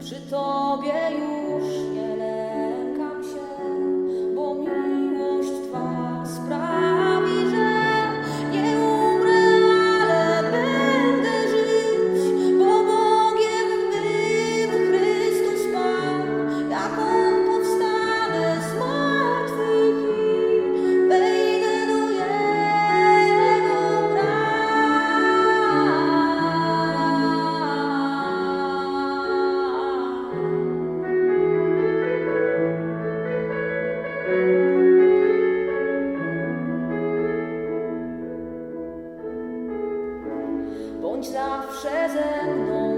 Przy Tobie już. Bądź zawsze ze mną.